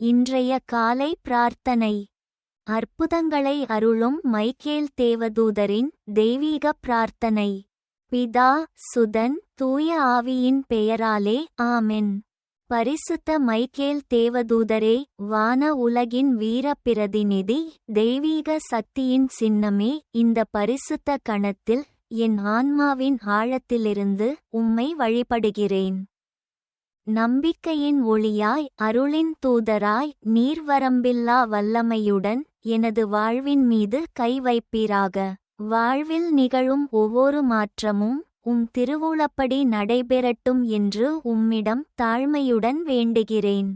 இன்றைய காலை பிரார்த்தனை. அற்புதங்களை அருளும் மைக்கேல் தேவதூதரின் தெய்வீக பிரார்த்தனை. பிதா சுதன் தூய ஆவியின் பெயராலே ஆமென். பரிசுத்த மைக்கேல் தேவதூதரே வான உலகின் வீர பிரதிநிதி தெய்வீக சக்தியின் சின்னமே இந்த பரிசுத்த கணத்தில் என் ஆன்மாவின் ஆழத்திலிருந்து உம்மை வழிபடுகிறேன். நம்பிக்கையின் ஒளியாய் அருளின் தூதராய் நீர்வரம்பில்லா வல்லமையுடன் எனது வாழ்வின் மீது கை வைப்பீராக. வாழ்வில் நிகழும் ஒவ்வொரு மாற்றமும் உம் திருவுளப்படி நடைபெறட்டும் என்று உம்மிடம் தாழ்மையுடன் வேண்டுகிறேன்.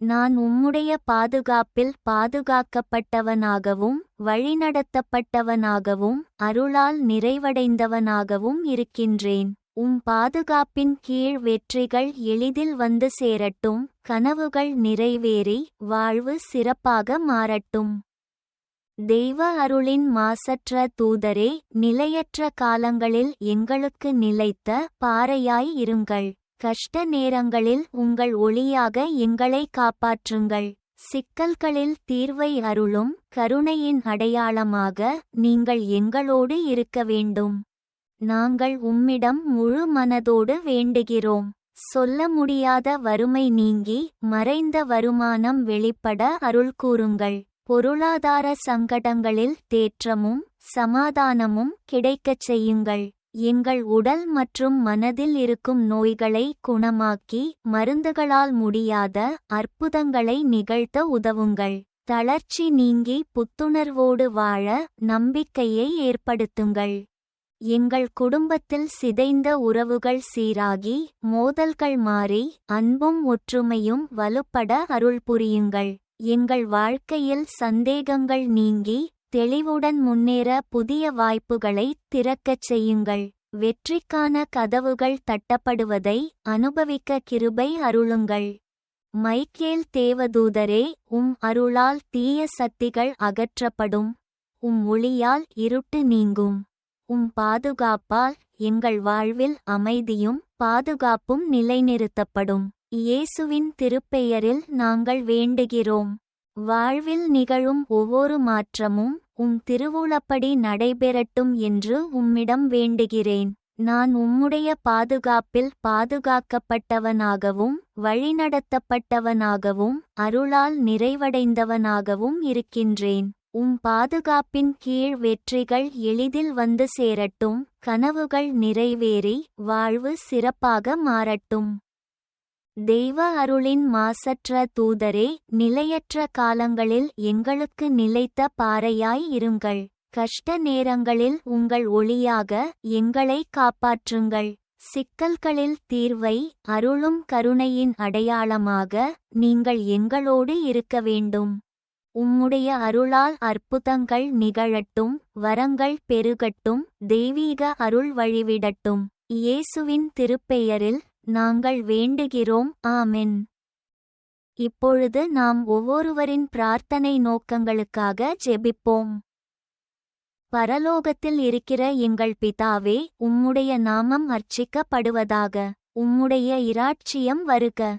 நான் உம்முடைய பாதுகாப்பில் பாதுகாக்கப்பட்டவனாகவும் வழிநடத்தப்பட்டவனாகவும் அருளால் நிறைவடைந்தவனாகவும் இருக்கின்றேன். உம் பாதுகாப்பின் கீழ் வெற்றிகள் எளிதில் வந்து சேரட்டும் கனவுகள் நிறைவேறி வாழ்வு சிறப்பாக மாறட்டும். தெய்வ அருளின் மாசற்ற தூதரே நிலையற்ற காலங்களில் எங்களுக்கு நிலைத்த பாறையாய் இருங்கள். கஷ்ட நேரங்களில் உங்கள் ஒளியாக எங்களை காப்பாற்றுங்கள். சிக்கல்களில் தீர்வை அருளும் கருணையின் அடையாளமாக நீங்கள் எங்களோடு இருக்க வேண்டும். நாங்கள் உம்மிடம் முழு மனதோடு வேண்டுகிறோம். சொல்ல முடியாத வறுமை நீங்கி மறைந்த வருமானம் வெளிப்பட அருள் கூறுங்கள். பொருளாதார சங்கடங்களில் தேற்றமும் சமாதானமும் கிடைக்கச் செய்யுங்கள். எங்கள் உடல் மற்றும் மனதில் இருக்கும் நோய்களை குணமாக்கி மருந்துகளால் முடியாத அற்புதங்களை நிகழ்த்த உதவுங்கள். தளர்ச்சி நீங்கி புத்துணர்வோடு வாழ நம்பிக்கையை ஏற்படுத்துங்கள். எங்கள் குடும்பத்தில் சிதைந்த உறவுகள் சீராகி மோதல்கள் மாறி அன்பும் ஒற்றுமையும் வலுப்பட அருள் புரியுங்கள். எங்கள் வாழ்க்கையில் சந்தேகங்கள் நீங்கி தெளிவுடன் முன்னேற புதிய வாய்ப்புகளை திறக்கச் செய்யுங்கள். வெற்றிக்கான கதவுகள் தட்டப்படுவதை அனுபவிக்க கிருபை அருளுங்கள். மைக்கேல் தேவதூதரே உம் அருளால் தீய சக்திகள் அகற்றப்படும். உம் ஒளியால் இருட்டு நீங்கும். உம் பாதுகாப்பால் எங்கள் வாழ்வில் அமைதியும் பாதுகாப்பும் நிலைநிறுத்தப்படும். இயேசுவின் திருப்பெயரில் நாங்கள் வேண்டுகிறோம். வாழ்வில் நிகழும் ஒவ்வொரு மாற்றமும் உம் திருவுளப்படி நடைபெறட்டும் என்று உம்மிடம் வேண்டுகிறேன். நான் உம்முடைய பாதுகாப்பில் பாதுகாக்கப்பட்டவனாகவும் வழிநடத்தப்பட்டவனாகவும் அருளால் நிறைவடைந்தவனாகவும் இருக்கின்றேன். உம் பாதுகாப்பின் கீழ் வெற்றிகள் எளிதில் வந்து சேரட்டும் கனவுகள் நிறைவேறி வாழ்வு சிறப்பாக மாறட்டும். தெய்வ அருளின் மாசற்ற தூதரே நிலையற்ற காலங்களில் எங்களுக்கு நிலைத்த பாறையாய் இருங்கள். கஷ்ட நேரங்களில் உங்கள் ஒளியாக எங்களை காப்பாற்றுங்கள். சிக்கல்களில் தீர்வை அருளும் கருணையின் அடையாளமாக நீங்கள் எங்களோடு இருக்க வேண்டும். உம்முடைய அருளால் அற்புதங்கள் நிகழட்டும் வரங்கள் பெருகட்டும் தெய்வீக அருள் வழிவிடட்டும். இயேசுவின் திருப்பெயரில் நாங்கள் வேண்டுகிறோம். ஆமென். இப்பொழுது நாம் ஒவ்வொருவரின் பிரார்த்தனை நோக்கங்களுக்காக ஜெபிப்போம். பரலோகத்தில் இருக்கிற எங்கள் பிதாவே உம்முடைய நாமம் அர்ச்சிக்கப்படுவதாக உம்முடைய இராட்சியம் வருக.